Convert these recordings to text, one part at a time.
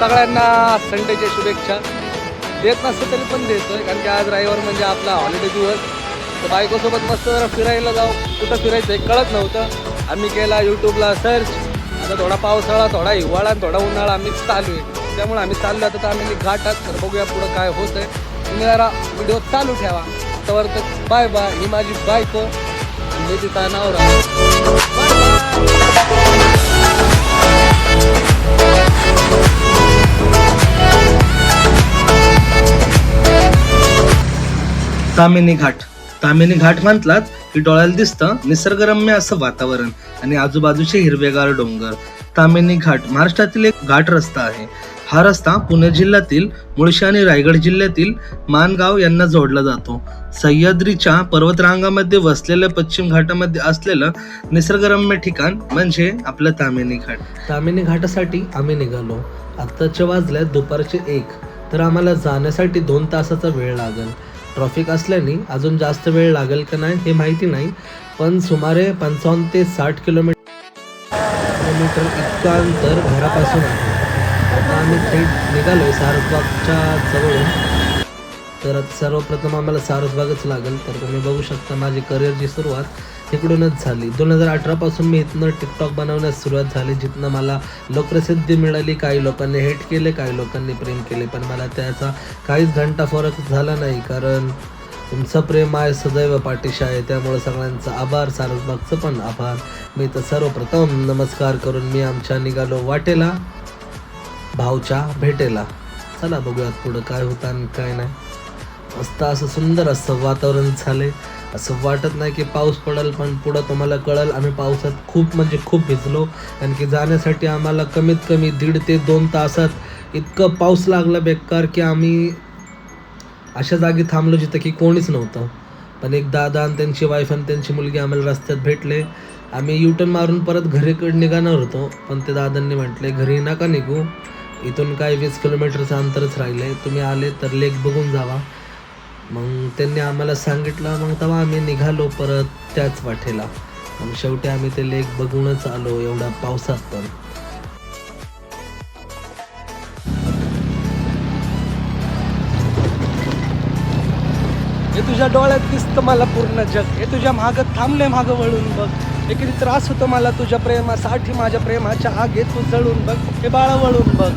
सगळ्यांना संडेच्या शुभेच्छा. देत नसतं तरी पण देतोय कारण की आज रविवार म्हणजे आपला हॉलिडे दिवस. तर बायकोसोबत मस्त जरा फिरायला जाऊ. कुठं फिरायचं आहे कळत नव्हतं. आम्ही केला यूट्यूबला सर्च आता थोडा पावसाळा थोडा हिवाळा आणि थोडा उन्हाळा आम्ही चालू आहे. त्यामुळे आम्ही चाललो आता तर आम्ही घाटात तर बघूया पुढं काय होत आहे तुम्ही जरा व्हिडिओ चालू ठेवा. तर बाय बाय ही माझी बायको. आणि मी तिचा नवरा. तामिनी घाट. तामिनी घाट म्हटलात की डोळ्याला दिसतं निसर्गरम्य असं वातावरण आणि आजूबाजूचे हिरवेगार डोंगर. तामिनी घाट महाराष्ट्रातील एक घाट रस्ता आहे. हा रस्ता पुणे जिल्ह्यातील मुळशी आणि रायगड जिल्ह्यातील मानगाव यांना जोडला जातो. सह्याद्रीच्या पर्वतरांगामध्ये वसलेल्या पश्चिम घाटामध्ये असलेलं निसर्गरम्य ठिकाण म्हणजे आपलं तामिनी घाट. तामिनी घाटासाठी आम्ही निघालो. आत्ताच्या वाजल्यात दुपारचे एक. तर आम्हाला जाण्यासाठी दोन तासाचा वेळ लागेल. ट्रॉफिक असल्याने अजून जास्त वेळ लागेल का नाही हे माहिती नाही पण सुमारे पंचावन्न ते साठ किलोमीटर किलोमीटर इतकं अंतर घरापासून आहे. आता आम्ही थेट निघालो आहे सारबागच्या जवळून. तर सर्वप्रथम आम्हाला सारसबागच लागेल. तर तुम्ही बघू शकता माझी करिअरची सुरुवात तिकडूनच झाली. दोन हजार अठरापासून मी इथनं टिकटॉक बनवण्यास सुरुवात झाली जिथनं मला लोकप्रसिद्धी मिळाली. काही लोकांनी हेट केले काही लोकांनी प्रेम केले. पण मला त्याचा काहीच घंटा फरक झाला नाही. कारण तुमचं प्रेम आहे सदैव पाठीशी आहे. त्यामुळे सगळ्यांचा आभार सारसबागचं पण आभार. मी तर सर्वप्रथम नमस्कार करून मी आमच्या निघालो वाटेला भावच्या भेटेला. चला बघूयात पुढं काय होतं आणि काय नाही. मस्त असं सुंदर असं वातावरण झालंय. असं वाटत नाही की पाऊस पडेल पण पुढं तुम्हाला कळेल आम्ही पावसात खूप म्हणजे खूप भिजलो. कारण की जाण्यासाठी आम्हाला कमीत कमी दीड ते दोन तासात इतकं पाऊस लागला बेकार की आम्ही अशा जागी थांबलो जिथं की कोणीच नव्हतं. पण एक दादा आणि त्यांची वाईफ आणि त्यांची मुलगी आम्हाला रस्त्यात भेटले. आम्ही युटर्न मारून परत घरीकडे निघाणार होतो. पण ते दादांनी म्हटले घरी नका निघू. इथून काय वीस किलोमीटरचं अंतरच राहिलं आहे तुम्ही आले तर लेक बघून जावा. मग त्यांनी आम्हाला सांगितलं मग तेव्हा आम्ही निघालो परत त्याच वाटेला. मग शेवटी आम्ही ते लेक बघूनच आलो एवढा पावसात पण. हे तुझ्या डोळ्यात दिसतं मला पूर्ण जग. हे तुझ्या मागं थांबले मागं वळून बघ. हे किती त्रास होतो मला तुझ्या प्रेमासाठी माझ्या प्रेमाच्या आगे तू जळून बघ. हे बाळा वळून बघ.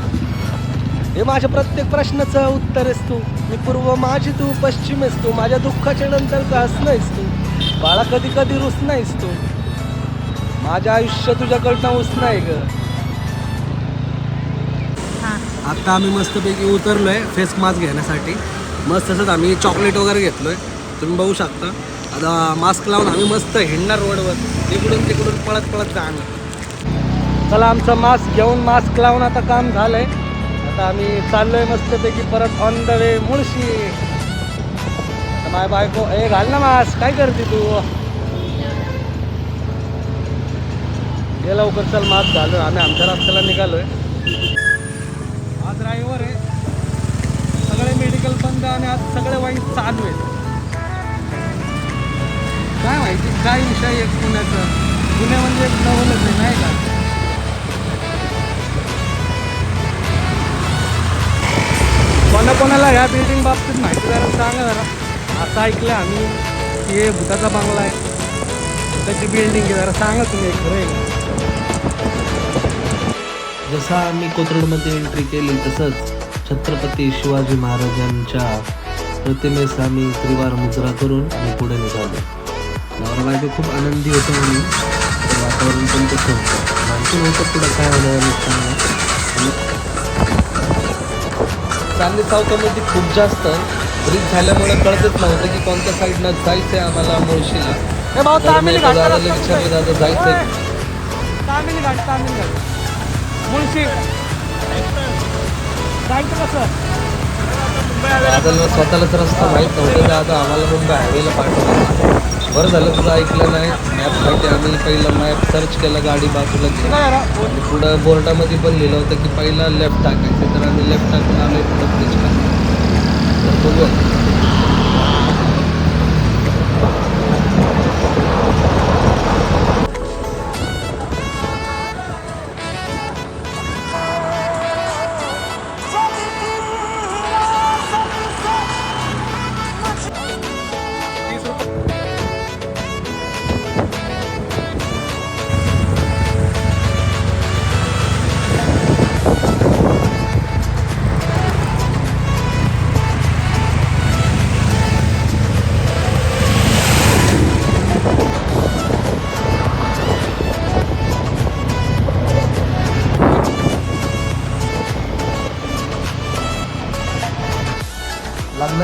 हे माझ्या प्रत्येक प्रश्नाचं उत्तर आहेस तू. मी पूर्व माझी तू पश्चिम आहेस तू. माझ्या दुःखाच्या नंतर का नाहीस तू. बाळा कधी कधी रुस नाहीस तू. माझं आयुष्य तुझ्याकडनं उस नाही ग. आता आम्ही मस्तपैकी उतरलोय फेस मास्क घेण्यासाठी. मस्त तसंच आम्ही चॉकलेट वगैरे घेतलोय. तुम्ही बघू शकता. आता मास्क लावून आम्ही मस्त हिंडणार रोडवर. इकडून तिकडून पळत पळत जाणार. चला आमचं मास्क घेऊन मास्क लावून आता काम झालंय. आता आम्ही चाललोय मस्तपैकी परत ऑन द वे मुळशी. तर माय बायको ए घाल ना मास काय करते तू? ये लवकर चल मास्क घालून. आम्ही आमच्या रस्त्याला निघालोय. आज ड्रायव्हर आहे. सगळे मेडिकल बंद आणि आज सगळे वाईन चालू आहे काय माहिती? काय विषय आहे पुण्याचं? पुणे म्हणजे एक नवलच आहे नाही का? कोणा कोणाला ह्या बिल्डिंग बाबतीत माहिती जरा सांगा जरा. असं ऐकलं आम्ही की हे भूताचा बंगला आहे. त्याची बिल्डिंग आहे जरा सांगा तुम्ही खरं आहे जसा आम्ही कोथरूडमध्ये एंट्री केली तसंच छत्रपती शिवाजी महाराजांच्या प्रतिमेस आम्ही त्रिवार मुजरा करून आम्ही पुढे निघालो. नवरा खूप आनंदी होतो आम्ही. वातावरण पण तसं होतं. माहिती नव्हतं पुढं काय होणार चांदणी चौकामध्ये खूप जास्त ब्रिज झाल्यामुळे कळतच नव्हतं की कोणत्या साईडनं जायचं आहे आम्हाला मुळशीला विचारलं दादा जायचं आहे दादाला स्वतःलाच रस्ता माहीत नव्हतं दादा आम्हाला मुंबई हायवेला पाठवलं. बरं झालं तुझं ऐकलं नाही. मॅपसाठी आम्ही पहिलं मॅप सर्च केलं गाडी बाजूला आणि पुढं बोर्डामध्ये पण लिहिलं होतं की पहिला लेफ्ट टाकायचं. तर आम्ही लेफ्ट टाकून आलोय पुढं ब्रिज तर बघू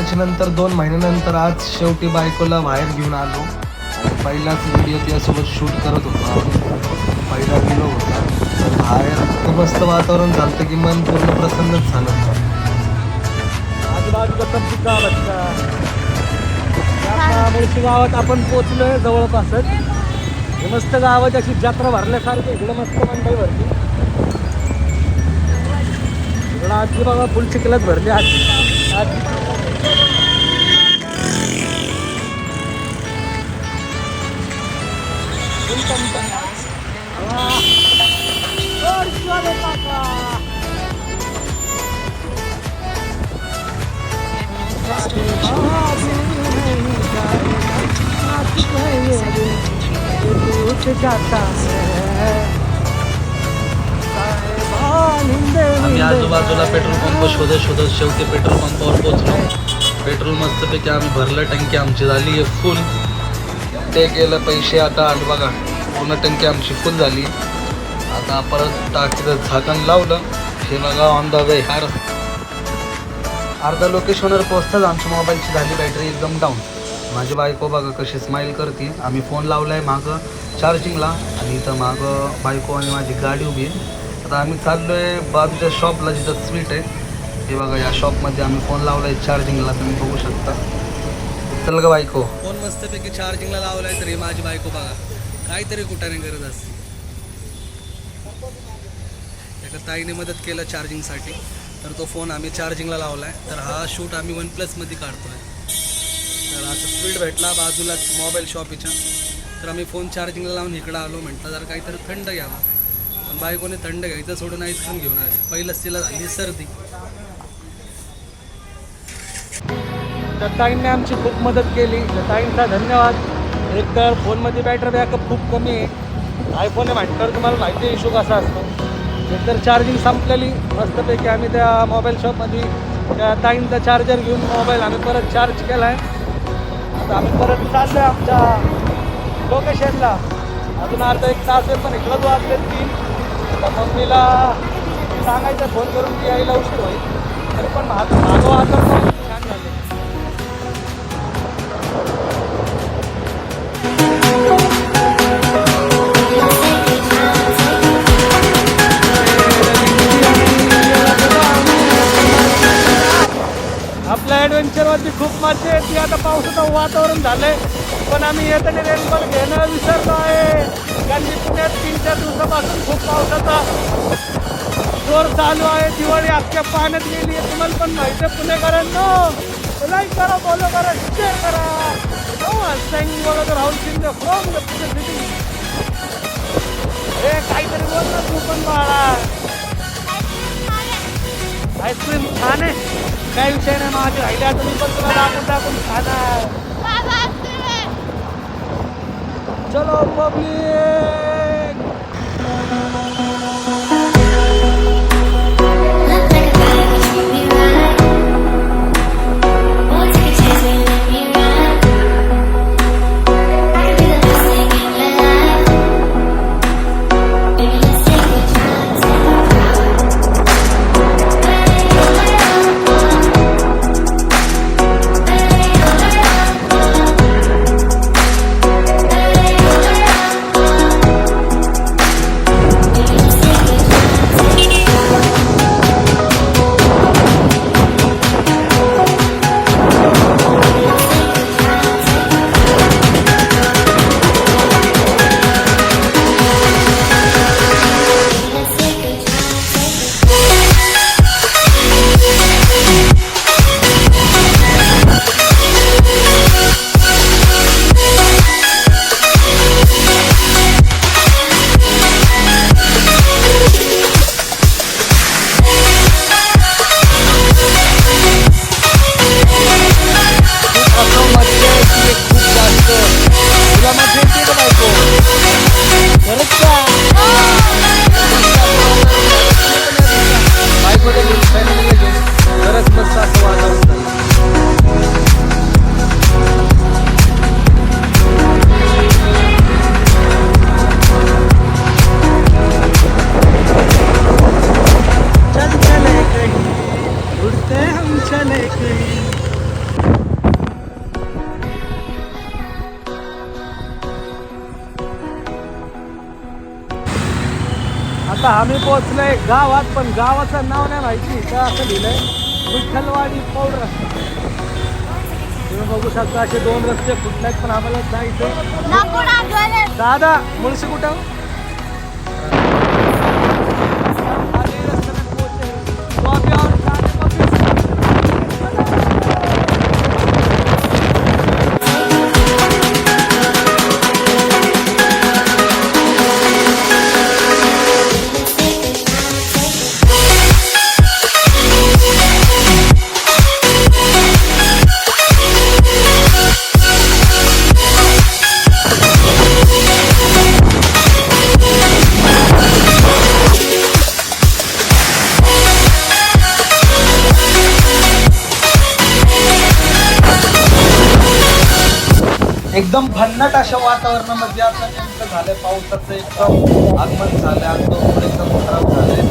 नंतर दोन महिन्यानंतर आज शेवटी बायकोला बाहेर घेऊन आलो. आणि पहिलाच व्हिडिओ तिच्यासोबत शूट करत होतो पहिला गेलो होता. तर बाहेर इतकं मस्त वातावरण झालं की मन पूर्ण प्रसन्नच झालं. होतं गावात आपण पोचलोय जवळपासच हे मस्त गावात अशी जत्रा भरल्यासारखी इकडं मस्त मंडई भरली. इकडं आजी बघा फुल चिखलात भरली आजी. आजी. शोधत शोधत शेवटी पेट्रोल पंपावर पोचलो पेट्रोल मस्तपैकी आम्ही भरलं टंकी आमची झाली आहे फुल ते गेलं पैसे आता आले बघा पूर्ण टंकी आमची फुल झाली. आता परत टाकीचं झाकण लावलं. हे बघा ऑन द वे हार. अर्धा लोकेशनवर पोचताच आमच्या मोबाईलची झाली बॅटरी एकदम डाऊन माझी बायको बघा कशी स्माईल करते. आम्ही फोन लावला आहे मागं चार्जिंगला आणि इथं मागं बायको आणि माझी गाडी उभी आहे. आता आम्ही चाललो आहे बाजूच्या शॉपला जिथं स्वीट आहे. हे बघा या शॉपमध्ये आम्ही फोन लावला आहे चार्जिंगला तुम्ही बघू शकता. चल ग बायको. फोन मस्तपैकी चार्जिंगला लावलाय तरी माझी बायको बघा काहीतरी कुठाने गरज असते. एका ताईने मदत केलं चार्जिंगसाठी तर तो फोन आम्ही चार्जिंगला लावला आहे तर हा शूट आम्ही वन प्लसमध्ये काढतो आहे तर असं स्पीड भेटला बाजूलाच मोबाईल शॉपीच्या तर आम्ही फोन चार्जिंगला लावून इकडं आलो म्हटलं जर काहीतरी थंड घ्यावं. पण बायकोने थंड घ्यायचं सोडून आईस्क्रीम घेऊन आले. पहिलंच तिला झाली सर्दी. ताईंनी आमची खूप मदत केली. त्या ताईंचा धन्यवाद. एक तर फोनमध्ये बॅटरी बॅकअप खूप कमी आहे. आयफोन आहे म्हटल्यावर तुम्हाला माहिती आहे इशू कसा असतो. एक तर चार्जिंग संपलेली. मस्तपैकी आम्ही त्या मोबाईल शॉपमध्ये त्या ताईंचा चार्जर घेऊन मोबाईल आम्ही परत चार्ज केला आहे आता आम्ही परत चाललो आहे आमच्या लोकेशनला अजून अर्धा एक तास आहे पण इकडं वाजले तीन. तर मम्मीला सांगायचं फोन करून की यायला उशीर होईल. तरी पण मागो आता वातावरण झालंय पण आम्ही येताना रेनकोट घेणं विसरलो आहे. कारण की पुण्यात तीन चार दिवसापासून खूप पावसाचा जोर चालू आहे. दिवाळी अख्ख्या पाण्यात गेली आहे. तुम्हाला पण माहिती आहे पुणेकरांनो. लाईक करा फॉलो करा शेअर करा. सॅंग बघा तर Rahul Shinde from the Pune city हे काहीतरी बोल ना तू पण बाळा आईस्क्रीम छान आहे काही विषय नाही माझी राहिल्या तुम्ही पण तुला दाखवून दाखवून खाणार. चलो पब्लिक गावात पण गावाचं नाव नाही माहिती तर असं लिहिलंय विठ्ठलवाडी पौड रस्ता तुम्ही बघू शकता असे दोन रस्ते आहेत पण आम्हाला जायचं दादा मुळशी कुठं पोहोचले. एकदम भन्नाट अशा वातावरणामध्ये आता नेमकं झालंय पावसाचं एकदम आगमन झालंय आता एकदम खराब झालंय.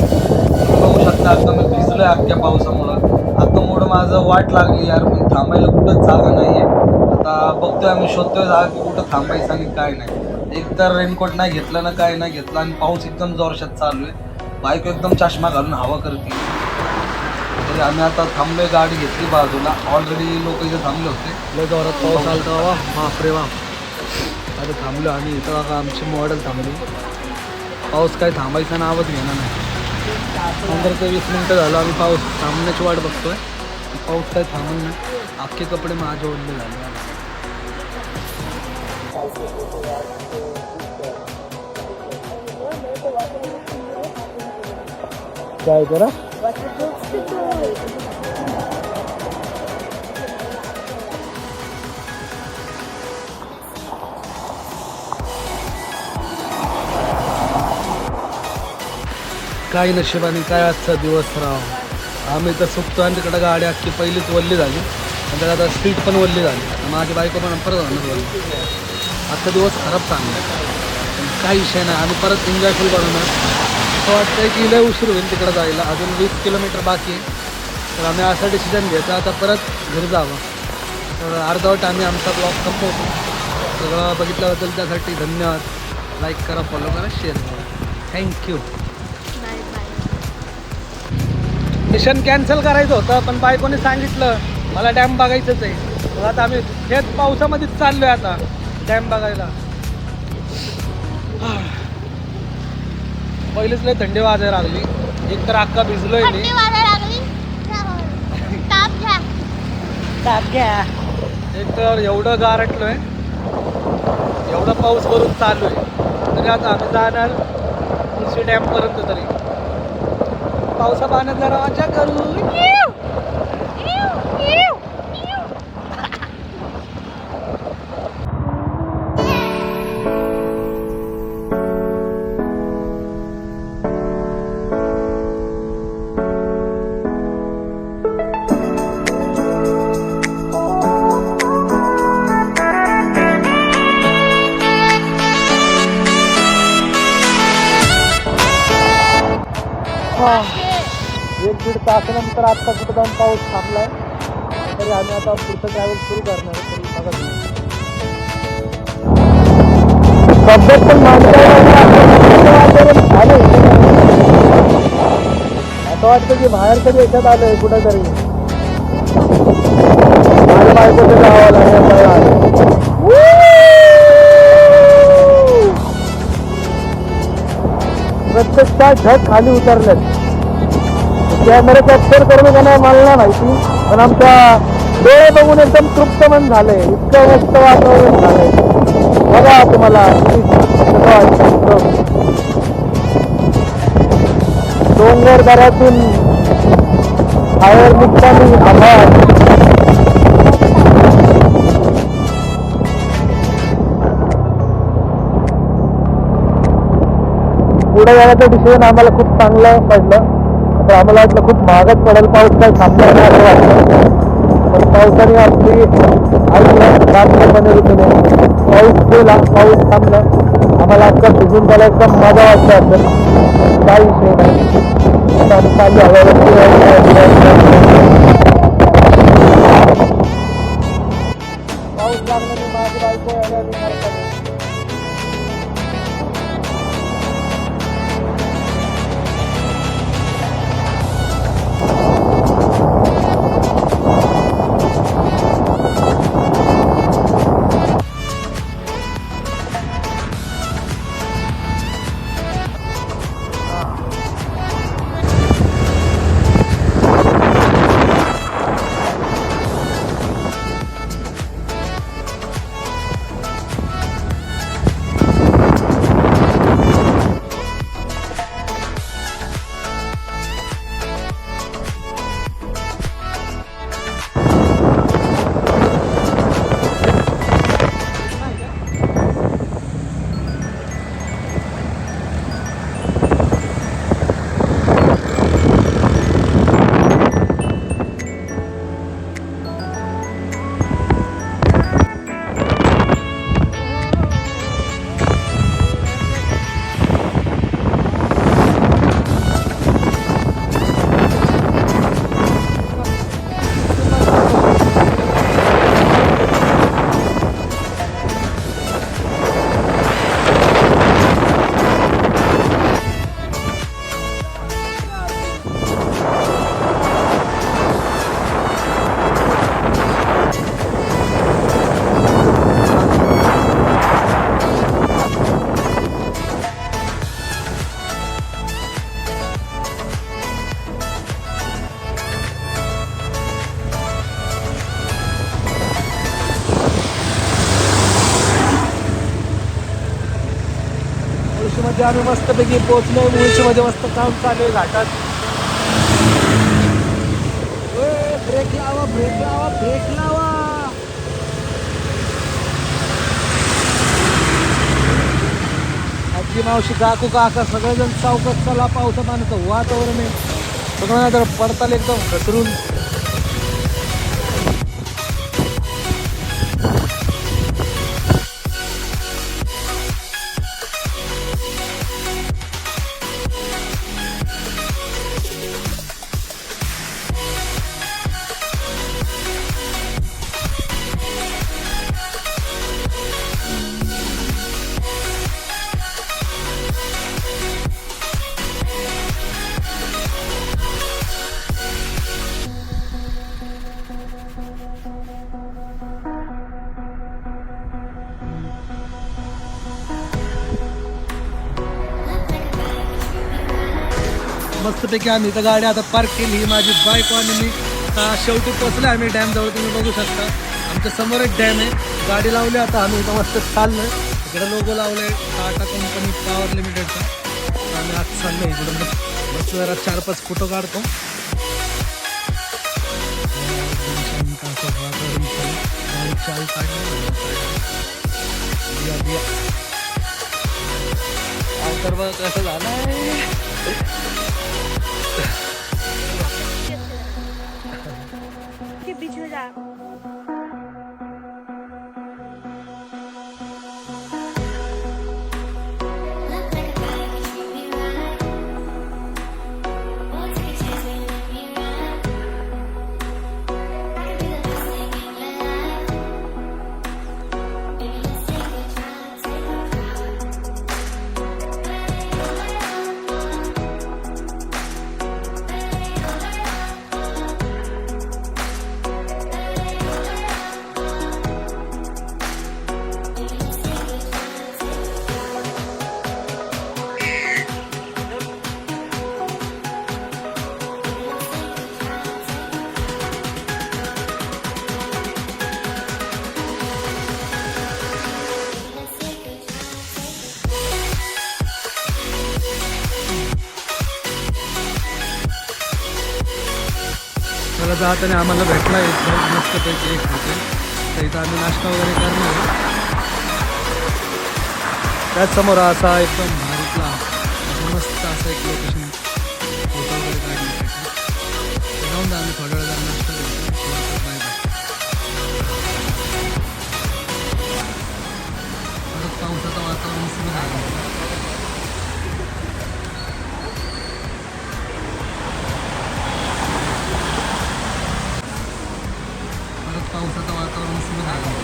पाहू शकता आता मी भिजलोय अख्ख्या पावसामुळं. आता मूड माझं वाट लागली यार पण थांबायला कुठंच जागा नाहीये. आता बघतोय आम्ही शोधतोय जागा की कुठं थांबायचं आणि काय नाही. एक तर रेनकोट नाही घेतलं ना काय नाही घेतलं आणि पाऊस एकदम जोरशात चालू आहे. बायको एकदम चष्मा घालून हवा करते. तरी आम्ही आता थांबलोय गाडी घेतली बाजूला. ऑलरेडी लोक इथे थांबले होते. लय जोरात पाऊस आलता वा. बापरे वा. आता थांबलो आणि इथं बघा आमची मॉडेल थांबली. पाऊस काय थांबायचा नावच घेणार नाही. पंधरा ते वीस मिनटं झालं आम्ही पाऊस थांबण्याची वाट बघतोय. पाऊस काय थांबून नाही. अख्खे कपडे माझे ओढले झाले. काय करा काय नशिबाने काय आजचा दिवस राव? आम्ही तर सुकतो आणि तिकडं गाडी अख्खी पहिलीच वल्ली झाली. आणि त्यात आता स्पीड पण वल्ली झाली. आणि माझी बायको पण परत आणत वल्ली. आजचा दिवस खराब चांगला काही विषय नाही. आम्ही परत एन्जॉयफुल बनवणार. असं वाटतंय की लय उशीर होईल तिकडं जायला. अजून वीस किलोमीटर बाकी आहे. तर आम्ही असा डिसिजन घेतो आता परत घरी जावं. तर अर्धवट आम्ही आमचा ब्लॉग संपवतो. सगळं बघितल्याबद्दल त्यासाठी धन्यवाद. लाईक करा फॉलो करा शेअर करा. थँक्यू मिशन कॅन्सल करायचं होतं पण बायकोने सांगितलं मला डॅम बघायचंच आहे. आता आम्ही हेच पावसामध्येच चाललोय आता डॅम बघायला. पहिलीच लय थंडी वाजायला लागली. एक तर अक्का भिजलोय मी. एक तर एवढं गारटलोय. एवढा पाऊस भरून चालू आहे तरी आता आम्ही जाणार मुळशी डॅम पर्यंत तरी. पावसा पाण्यात जरा मजा करू. हो. एक दीड तासानंतर आत्ता कुठं जाऊन पाऊस थांबलाय. तरी आम्ही आता पुढचं ट्रॅव्हल सुरू करणार आहे. तरी बघा. तब्येत पण झाले असं वाटतं की बाहेर कधी याच्यात आलंय कुठं तरी माझ्या बायकोच्या गावाला प्रत्यक्षात ढग खाली उतरल्यात कॅमेरा कॅप्चर करून त्यांना मानला मला नाही माहिती पण आमच्या डोळे बघून एकदम तृप्त मन झालंय इतकं मस्त वातावरण झालंय बघा तुम्हाला. डोंगर दऱ्यातून बाहेर निघताना पुढे जाण्याचं डिसिजन आम्हाला खूप चांगलं पडलं. तर आम्हाला वाटलं खूप महागच पडेल. पाऊस काय थांबणार नाही असं वाटलं. पण पावसाने आपली आई बातमीपणे ऋतूने पाऊस गेला पाऊस थांबला. आम्हाला आता भिजून त्याला एकदम मजा वाटतं असेल काही विषय नाही. आता आम्ही चालू हवा सध्या आम्ही मस्तपैकी पोहोचलो. मुळशीमध्ये मस्त काम चालू आहे घाटात. ब्रेक लावा ब्रेक लावा ब्रेक लावा. आजी मावशी काकू काका सगळेजण चौकात चला पावसा पाण्याचं वातावरण आहे. सगळं तर पडताल एकदम घसरून. मस्तपैकी आम्ही इथं गाडी आता पार्क केली. ही माझी बाईक आणि मी. शेवटी पोचले आम्ही डॅमजवळ तुम्ही बघू शकता. आमच्यासमोर एक डॅम आहे. गाडी लावली आता. आम्ही इथं मस्त आहे इकडे लोगो लावले टाटा कंपनी पॉवर लिमिटेडचा आम्ही आज चाललो आहे इकडं. मस्त जरा चार पाच फोटो काढतो. चालू. चाल काढली दिया दिया आज तर बघ कसं झालंय के बीच में जा मला जाताना आम्हाला भेटला एक मस्तपैकी एक हॉटेल तर इथं आम्ही नाश्ता वगैरे करणार त्याच समोर असा एकदम भारीतला मस्त असा एक लोकेशन परत